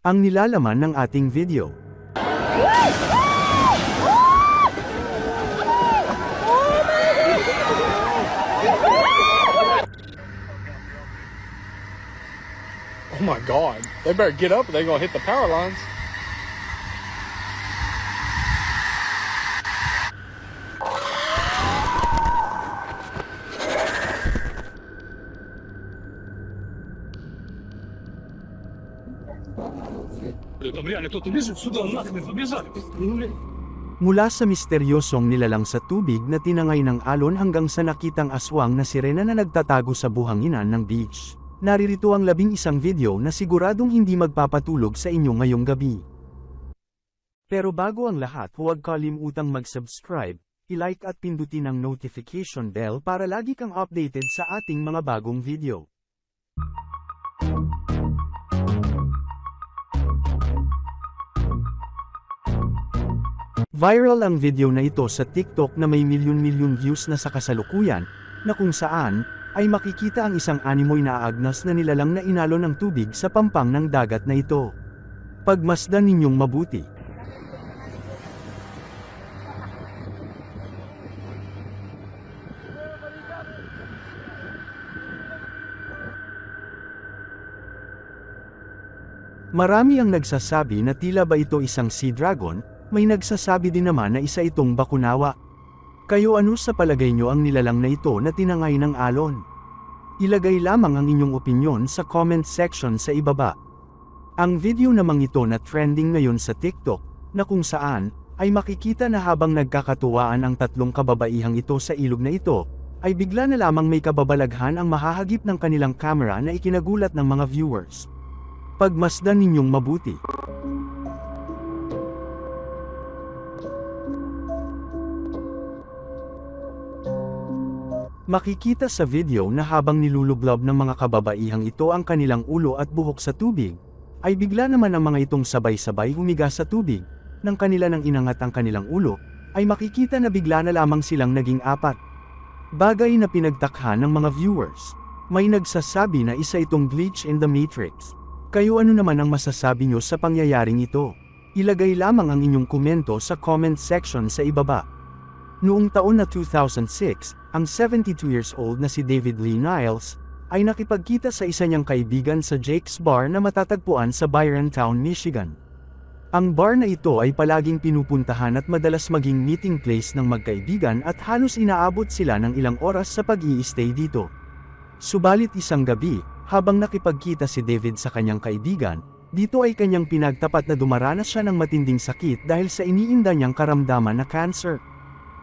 Ang nilalaman ng ating video. Oh my god. They better get up or they're gonna hit the power lines. Там реально кто-то лежит сюда, нахрен, побежали. Пнули. Mula sa misteryosong nilalang sa tubig na tinangay ng alon hanggang sa nakitang aswang na sirena na nagtatago sa buhanginan ng beach. Naririto ang labing isang video na siguradong hindi magpapatulog sa inyo ngayong gabi. Pero bago ang lahat huwag kalimutang mag-subscribe, i-like at pindutin ang notification bell para lagi kang updated sa ating mga bagong video. Viral ang video na ito sa TikTok na may milyon-milyon views na sa kasalukuyan, na kung saan, ay makikita ang isang animoy na aagnas na nilalang na inalo ng tubig sa pampang ng dagat na ito. Pagmasdan ninyong mabuti. Marami ang nagsasabi na tila ba ito isang sea dragon, may nagsasabi din naman na isa itong bakunawa. Kayo ano sa palagay nyo ang nilalang na ito na tinangay ng alon? Ilagay lamang ang inyong opinyon sa comment section sa ibaba. Ang video namang ito na trending ngayon sa TikTok, na kung saan, ay makikita na habang nagkakatuwaan ang tatlong kababaihang ito sa ilog na ito, ay bigla na lamang may kababalaghan ang mahahagip ng kanilang camera na ikinagulat ng mga viewers. Pagmasdan ninyong mabuti. Makikita sa video na habang nilulublob ng mga kababaihang ito ang kanilang ulo at buhok sa tubig, ay bigla naman ang mga itong sabay-sabay humiga sa tubig, nang kanila nang inangat ang kanilang ulo, ay makikita na bigla na lamang silang naging apat. Bagay na pinagtakhan ng mga viewers. May nagsasabi na isa itong glitch in the matrix. Kayo ano naman ang masasabi nyo sa pangyayaring ito? Ilagay lamang ang inyong komento sa comment section sa ibaba. Noong taon na 2006, ang 72 years old na si David Lee Niles, ay nakipagkita sa isa niyang kaibigan sa Jake's Bar na matatagpuan sa Byrontown, Michigan. Ang bar na ito ay palaging pinupuntahan at madalas maging meeting place ng magkaibigan at halos inaabot sila ng ilang oras sa pag stay dito. Subalit isang gabi, habang nakipagkita si David sa kanyang kaibigan, dito ay kanyang pinagtapat na dumaranas siya ng matinding sakit dahil sa iniinda niyang karamdaman na cancer.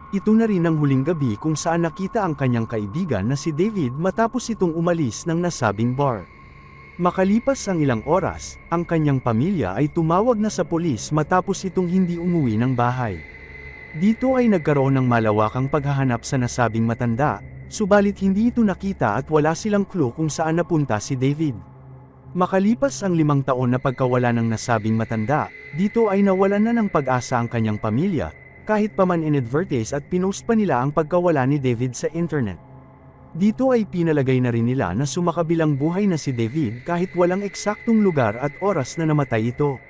Ito na rin ang huling gabi kung saan nakita ang kanyang kaibigan na si David matapos itong umalis ng nasabing bar. Makalipas ang ilang oras, ang kanyang pamilya ay tumawag na sa polis matapos itong hindi umuwi ng bahay. Dito ay nagkaroon ng malawakang paghahanap sa nasabing matanda, subalit hindi ito nakita at wala silang clue kung saan napunta si David. Makalipas ang limang taon na pagkawala ng nasabing matanda, dito ay nawalan na ng pag-asa ang kanyang pamilya, kahit pa man inadvertise at pinost pa nila ang pagkawala ni David sa internet. Dito ay pinalagay na rin nila na sumakabilang buhay na si David kahit walang eksaktong lugar at oras na namatay ito.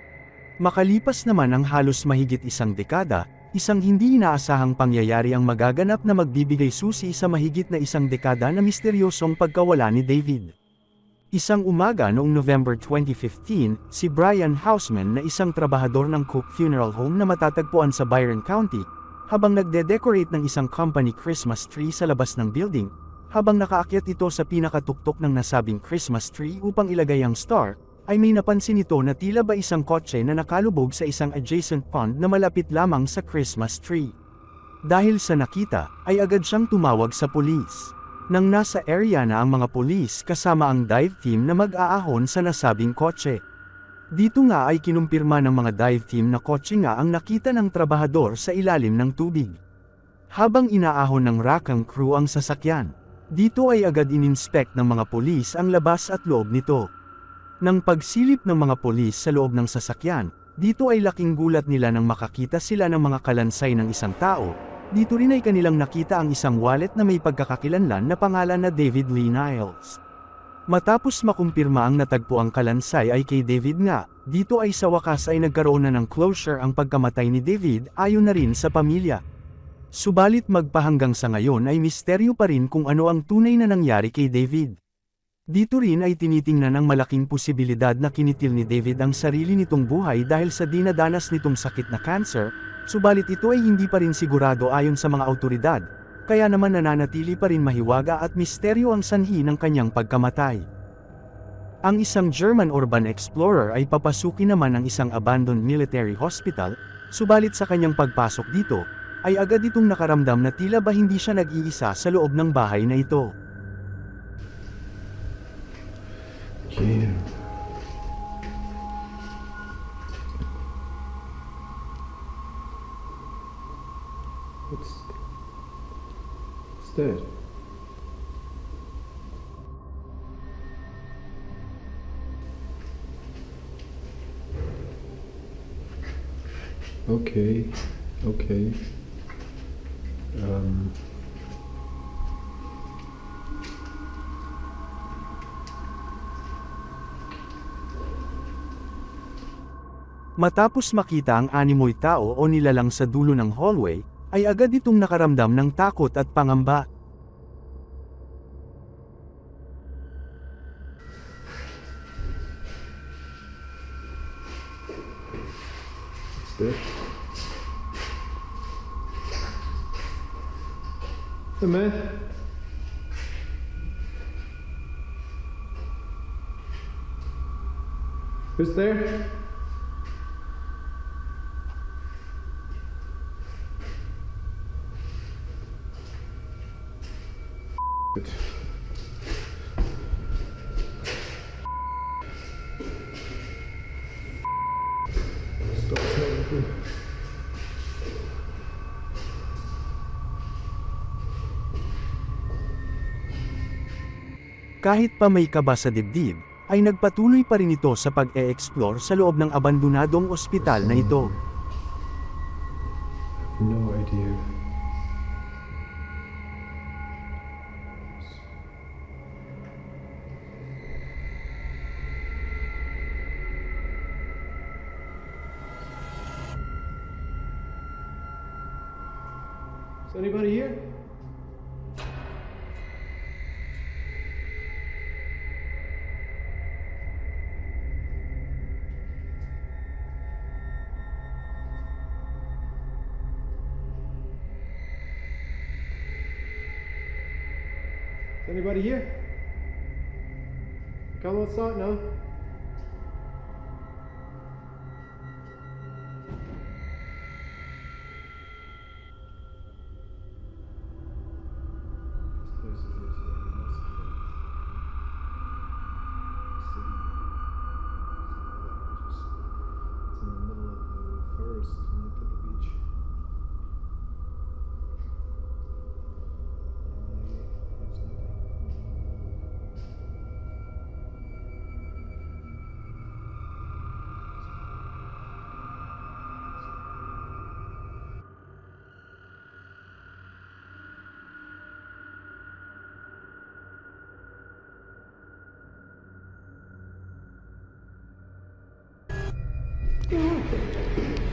Makalipas naman ang halos mahigit isang dekada, isang hindi inaasahang pangyayari ang magaganap na magbibigay susi sa mahigit na isang dekada na misteryosong pagkawala ni David. Isang umaga noong November 2015, si Brian Hausman na isang trabahador ng Cook Funeral Home na matatagpuan sa Byron County, habang nagde-decorate ng isang company Christmas tree sa labas ng building, habang nakaakyat ito sa pinakatuktok ng nasabing Christmas tree upang ilagay ang star, ay may napansin ito na tila ba isang kotse na nakalubog sa isang adjacent pond na malapit lamang sa Christmas tree. Dahil sa nakita, ay agad siyang tumawag sa pulis. Nang nasa area na ang mga pulis kasama ang dive team na mag-aahon sa nasabing kotse. Dito nga ay kinumpirma ng mga dive team na kotse nga ang nakita ng trabahador sa ilalim ng tubig. Habang inaahon ng rakang crew ang sasakyan, dito ay agad ininspect ng mga pulis ang labas at loob nito. Nang pagsilip ng mga pulis sa loob ng sasakyan, dito ay laking gulat nila nang makakita sila ng mga kalansay ng isang tao, dito rin ay kanilang nakita ang isang wallet na may pagkakakilanlan na pangalan na David Lee Niles. Matapos makumpirma ang natagpo ang kalansay ay kay David nga, dito ay sa wakas ay nagkaroon na ng closure ang pagkamatay ni David ayon na rin sa pamilya. Subalit magpahanggang sa ngayon ay misteryo pa rin kung ano ang tunay na nangyari kay David. Dito rin ay tinitingnan ang malaking posibilidad na kinitil ni David ang sarili nitong buhay dahil sa dinadanas nitong sakit na cancer, subalit ito ay hindi pa rin sigurado ayon sa mga autoridad, kaya naman nananatili pa rin mahiwaga at misteryo ang sanhi ng kanyang pagkamatay. Ang isang German urban explorer ay papasukin naman ang isang abandoned military hospital, subalit sa kanyang pagpasok dito, ay agad itong nakaramdam na tila ba hindi siya nag-iisa sa loob ng bahay na ito. Yeah. What's that? Okay, okay. Um, Matapos makita ang animoy tao o nilalang sa dulo ng hallway, ay agad itong nakaramdam ng takot at pangamba. what's that? Hey man. Who's there? Kahit pa may kaba sa dibdib, ay nagpatuloy pa rin ito sa pag-e-explore sa loob ng abandonadong ospital na ito. No idea. Anybody here? Come on, son? No? Oh.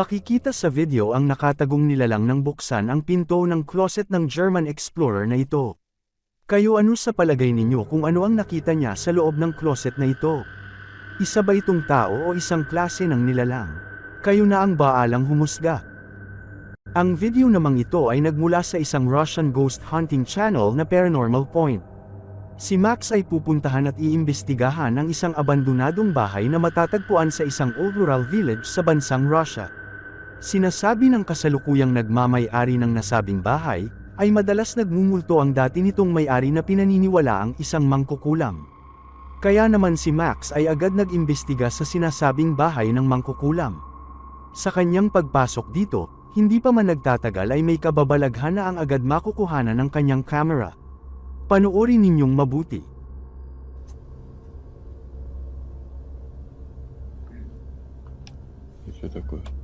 Makikita sa video ang nakatagong nilalang nang buksan ang pinto ng closet ng German explorer na ito. Kayo ano sa palagay ninyo kung ano ang nakita niya sa loob ng closet na ito? Isa ba itong tao o isang klase ng nilalang? Kayo na ang baalang humusga. Ang video namang ito ay nagmula sa isang Russian ghost hunting channel na Paranormal Point. Si Max ay pupuntahan at iimbestigahan ang isang abandonadong bahay na matatagpuan sa isang old rural village sa bansang Russia. Sinasabi ng kasalukuyang nagmamay-ari ng nasabing bahay, ay madalas nagmumulto ang dati nitong may-ari na pinaniniwala ang isang mangkukulam. Kaya naman si Max ay agad nag-imbestiga sa sinasabing bahay ng mangkukulam. Sa kanyang pagpasok dito, hindi pa man nagtatagal ay may kababalaghan na ang agad makukuhanan ng kanyang camera. Panoorin ninyong mabuti. И что такое?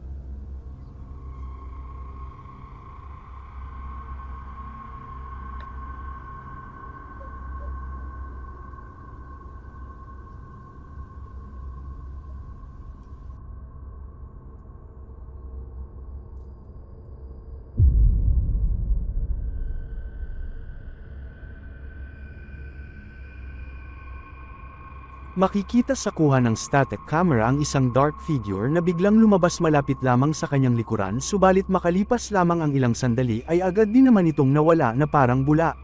Makikita sa kuha ng static camera ang isang dark figure na biglang lumabas malapit lamang sa kanyang likuran subalit makalipas lamang ang ilang sandali ay agad din naman itong nawala na parang bula.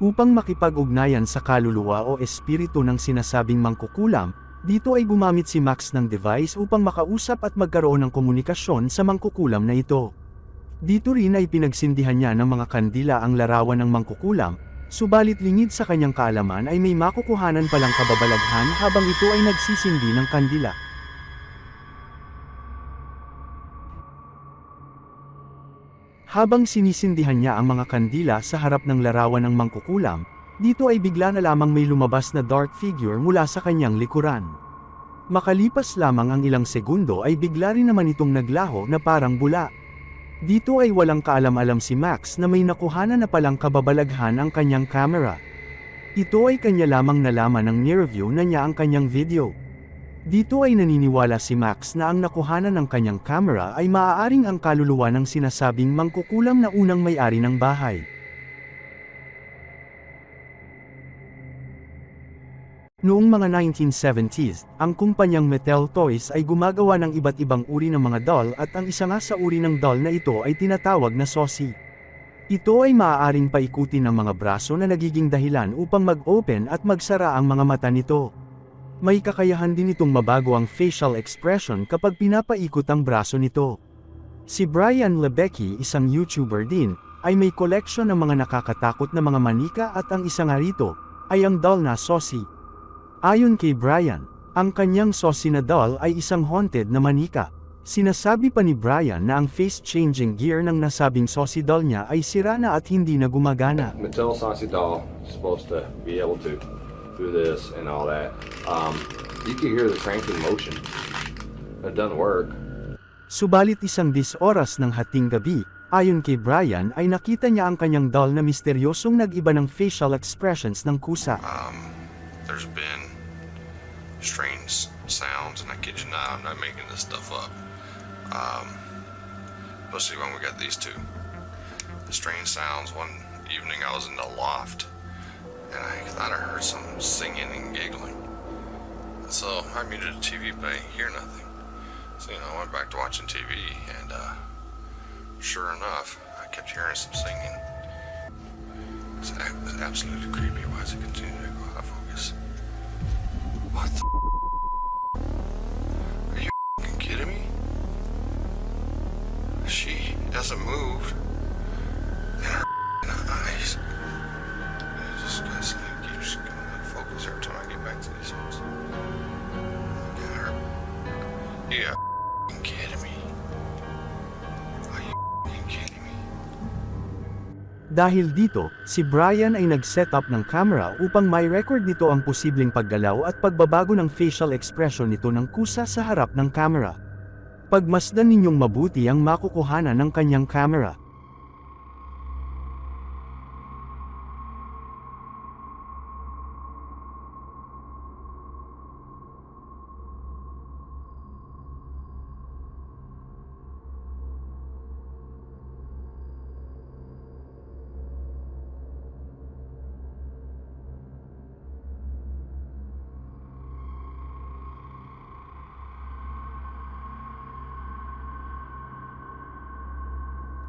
Upang makipag-ugnayan sa kaluluwa o espiritu ng sinasabing mangkukulam, dito ay gumamit si Max ng device upang makausap at magkaroon ng komunikasyon sa mangkukulam na ito. Dito rin ay pinagsindihan niya ng mga kandila ang larawan ng mangkukulam, subalit lingid sa kanyang kaalaman ay may makukuhanan palang kababalaghan habang ito ay nagsisindi ng kandila. Habang sinisindihan niya ang mga kandila sa harap ng larawan ng mangkukulam, dito ay bigla na lamang may lumabas na dark figure mula sa kanyang likuran. Makalipas lamang ang ilang segundo ay bigla rin naman itong naglaho na parang bula. Dito ay walang kaalam-alam si Max na may nakuhanan na palang kababalaghan ang kanyang camera. Ito ay kanya lamang nalaman ng near-view na niya ang kanyang video. Dito ay naniniwala si Max na ang nakuhanan ng kanyang camera ay maaaring ang kaluluwa ng sinasabing mangkukulam na unang may-ari ng bahay. Noong mga 1970s, ang kumpanyang Mattel Toys ay gumagawa ng iba't ibang uri ng mga doll at ang isa nga sa uri ng doll na ito ay tinatawag na Sosi. Ito ay maaaring paikutin ng mga braso na nagiging dahilan upang mag-open at magsara ang mga mata nito. May kakayahan din itong mabago ang facial expression kapag pinapaikot ang braso nito. Si Brian Lebecki, isang YouTuber din, ay may collection ng mga nakakatakot na mga manika at ang isa nga rito, ay ang doll na Sosi. Ayon kay Brian, ang kanyang Sosi na doll ay isang haunted na manika. Sinasabi pa ni Brian na ang face-changing gear ng nasabing Sosi doll niya ay sira na at hindi na gumagana. Mattel doll is supposed to be able to do this and all that. Um, you can hear the cranking motion. It doesn't work. Subalit isang dis oras ng hating gabi, ayon kay Brian ay nakita niya ang kanyang doll na misteryosong nag-iba ng facial expressions ng kusa. um, there's been strange sounds, and I kid you not, I'm not making this stuff up. Um, especially when we got these two. The strange sounds. One evening I was in the loft, and I thought I heard some singing and giggling. So I muted the TV, but I didn't hear nothing. So you know, I went back to watching TV, and uh, sure enough, I kept hearing some singing. It's absolutely creepy. Why does it continue to go out of focus? What the? Hasn't moved. Eyes. Just keeps keeps going focus every time I get back to these kidding me? Dahil dito, si Brian ay nag-set up ng camera upang may record nito ang posibleng paggalaw at pagbabago ng facial expression nito ng kusa sa harap ng camera. Pagmasdan ninyong mabuti ang makukuhanan ng kanyang camera.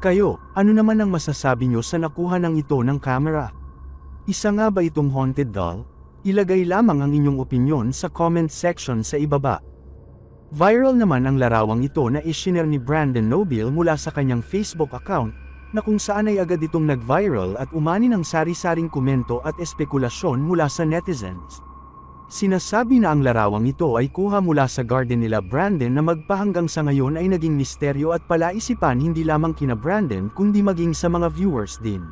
Kayo, ano naman ang masasabi nyo sa nakuha ng ito ng camera? Isa nga ba itong haunted doll? Ilagay lamang ang inyong opinyon sa comment section sa ibaba. Viral naman ang larawang ito na isinare ni Brandon Nobile mula sa kanyang Facebook account, na kung saan ay agad itong nag-viral at umani ng sari-saring komento at espekulasyon mula sa netizens. Sinasabi na ang larawang ito ay kuha mula sa garden nila Brandon na magpahanggang sa ngayon ay naging misteryo at palaisipan hindi lamang kina Brandon kundi maging sa mga viewers din.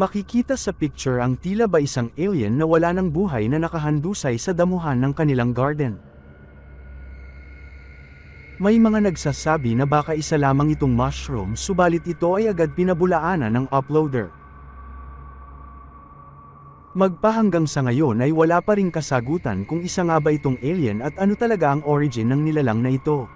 Makikita sa picture ang tila ba isang alien na wala ng buhay na nakahandusay sa damuhan ng kanilang garden. May mga nagsasabi na baka isa lamang itong mushroom subalit ito ay agad pinabulaanan ng uploader. Magpahanggang sa ngayon ay wala pa ring kasagutan kung isa nga ba itong alien at ano talaga ang origin ng nilalang na ito.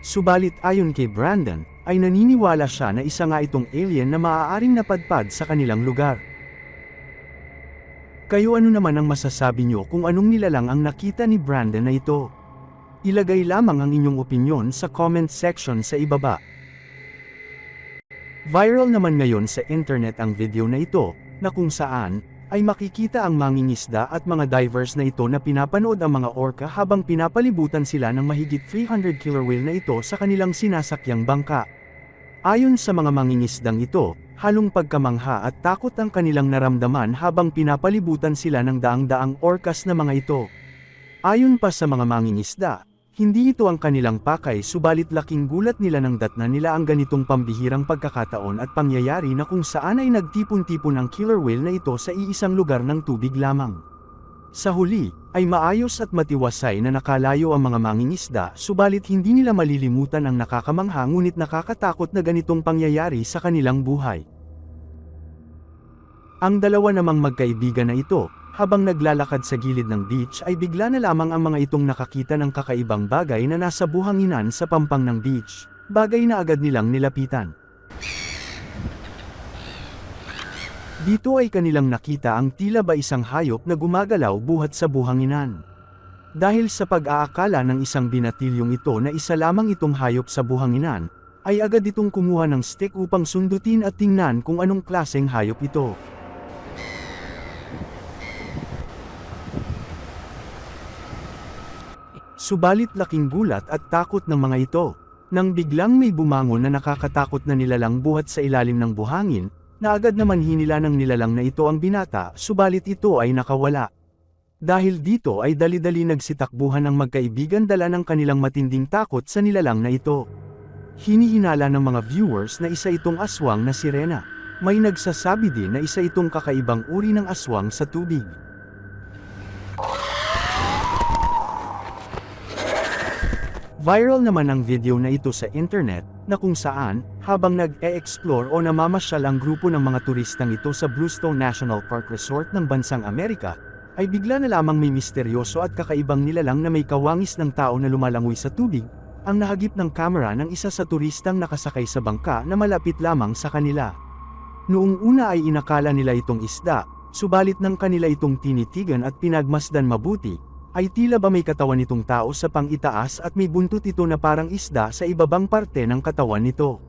Subalit ayon kay Brandon, ay naniniwala siya na isa nga itong alien na maaaring napadpad sa kanilang lugar. Kayo ano naman ang masasabi nyo kung anong nilalang ang nakita ni Brandon na ito? Ilagay lamang ang inyong opinyon sa comment section sa ibaba. Viral naman ngayon sa internet ang video na ito, na kung saan, ay makikita ang mangingisda at mga divers na ito na pinapanood ang mga orca habang pinapalibutan sila ng mahigit 300 killer whale na ito sa kanilang sinasakyang bangka. Ayon sa mga mangingisdang ito, halong pagkamangha at takot ang kanilang naramdaman habang pinapalibutan sila ng daang-daang orcas na mga ito. Ayon pa sa mga mangingisda, hindi ito ang kanilang pakay subalit laking gulat nila nang datna nila ang ganitong pambihirang pagkakataon at pangyayari na kung saan ay nagtipon-tipon ang killer whale na ito sa iisang lugar ng tubig lamang. Sa huli, ay maayos at matiwasay na nakalayo ang mga mangingisda subalit hindi nila malilimutan ang nakakamangha ngunit nakakatakot na ganitong pangyayari sa kanilang buhay. Ang dalawa namang magkaibigan na ito, habang naglalakad sa gilid ng beach ay bigla na lamang ang mga itong nakakita ng kakaibang bagay na nasa buhanginan sa pampang ng beach, bagay na agad nilang nilapitan. Dito ay kanilang nakita ang tila ba isang hayop na gumagalaw buhat sa buhanginan. Dahil sa pag-aakala ng isang binatilyong ito na isa lamang itong hayop sa buhanginan, ay agad itong kumuha ng stick upang sundutin at tingnan kung anong klaseng hayop ito. Subalit laking gulat at takot ng mga ito, nang biglang may bumangon na nakakatakot na nilalang buhat sa ilalim ng buhangin, na agad naman hinila ng nilalang na ito ang binata, subalit ito ay nakawala. Dahil dito ay dali-dali nagsitakbuhan ng magkaibigan dala ng kanilang matinding takot sa nilalang na ito. Hinihinala ng mga viewers na isa itong aswang na sirena. May nagsasabi din na isa itong kakaibang uri ng aswang sa tubig. Viral naman ang video na ito sa internet, na kung saan, habang nag-e-explore o namamasyal ang grupo ng mga turistang ito sa Bluestone National Park Resort ng bansang Amerika, ay bigla na lamang may misteryoso at kakaibang nilalang na may kawangis ng tao na lumalangoy sa tubig, ang nahagip ng kamera ng isa sa turistang nakasakay sa bangka na malapit lamang sa kanila. Noong una ay inakala nila itong isda, subalit ng kanila itong tinitigan at pinagmasdan mabuti, ay tila ba may katawan nitong tao sa pang-itaas at may buntot ito na parang isda sa ibabang parte ng katawan nito.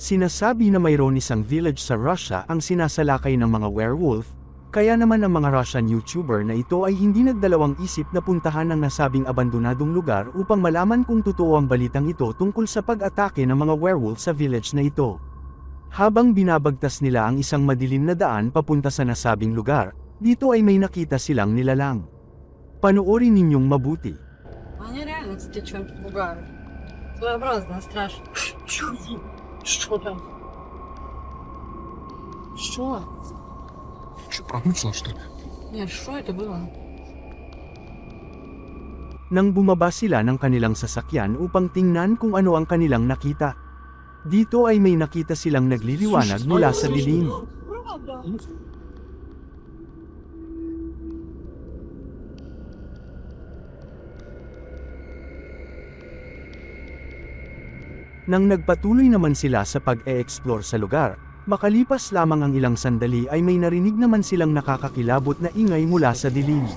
Sinasabi na mayroon isang village sa Russia ang sinasalakay ng mga werewolf, kaya naman ang mga Russian YouTuber na ito ay hindi nagdalawang isip na puntahan ang nasabing abandonadong lugar upang malaman kung totoo ang balitang ito tungkol sa pag-atake ng mga werewolf sa village na ito. Habang binabagtas nila ang isang madilim na daan papunta sa nasabing lugar, dito ay may nakita silang nilalang. Panoorin ninyong mabuti. Они реально, кстати, чем-то пугают. Своеобразно, страшно. Что там? Что? Что, промысло, что ли? Нет, что это было? Nang bumaba sila ng kanilang sasakyan upang tingnan kung ano ang kanilang nakita. Dito ay may nakita silang nagliliwanag mula sa dilim. Nang nagpatuloy naman sila sa pag-e-explore sa lugar, makalipas lamang ang ilang sandali ay may narinig naman silang nakakakilabot na ingay mula sa dilim.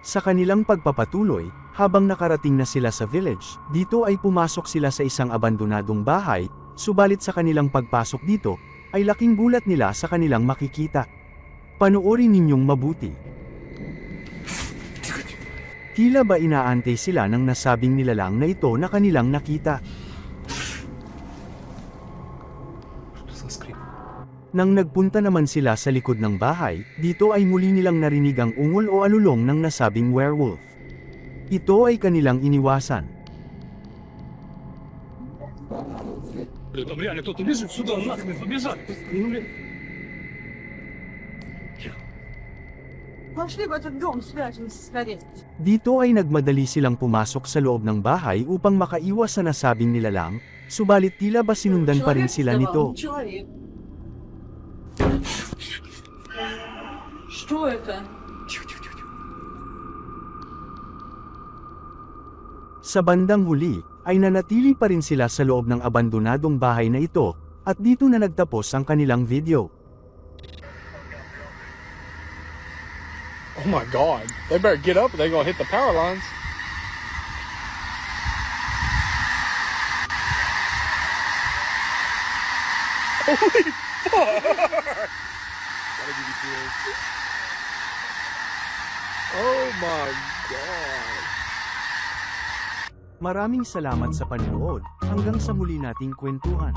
Sa kanilang pagpapatuloy, habang nakarating na sila sa village, dito ay pumasok sila sa isang abandonadong bahay, subalit sa kanilang pagpasok dito, ay laking gulat nila sa kanilang makikita. Panoorin ninyong mabuti. Tila ba inaantay sila ng nasabing nilalang na ito na kanilang nakita. Nang nagpunta naman sila sa likod ng bahay, dito ay muli nilang narinig ang ungol o alulong ng nasabing werewolf. Ito ay kanilang iniwasan. Блин, там реально кто-то бежит сюда, нахрен, побежали. Ну, блин. Dito ay nagmadali silang pumasok sa loob ng bahay upang makaiwas sa nasabing nilalang, subalit tila ba sinundan pa rin Человек sila вставал, nito. не Человек. Что это? Sa bandang huli, ay nanatili pa rin sila sa loob ng abandonadong bahay na ito, at dito na nagtapos ang kanilang video. Oh my god. They better get up or they're gonna hit the power lines. Holy fuck! Oh my god. Maraming salamat sa panonood, hanggang sa muli nating kwentuhan.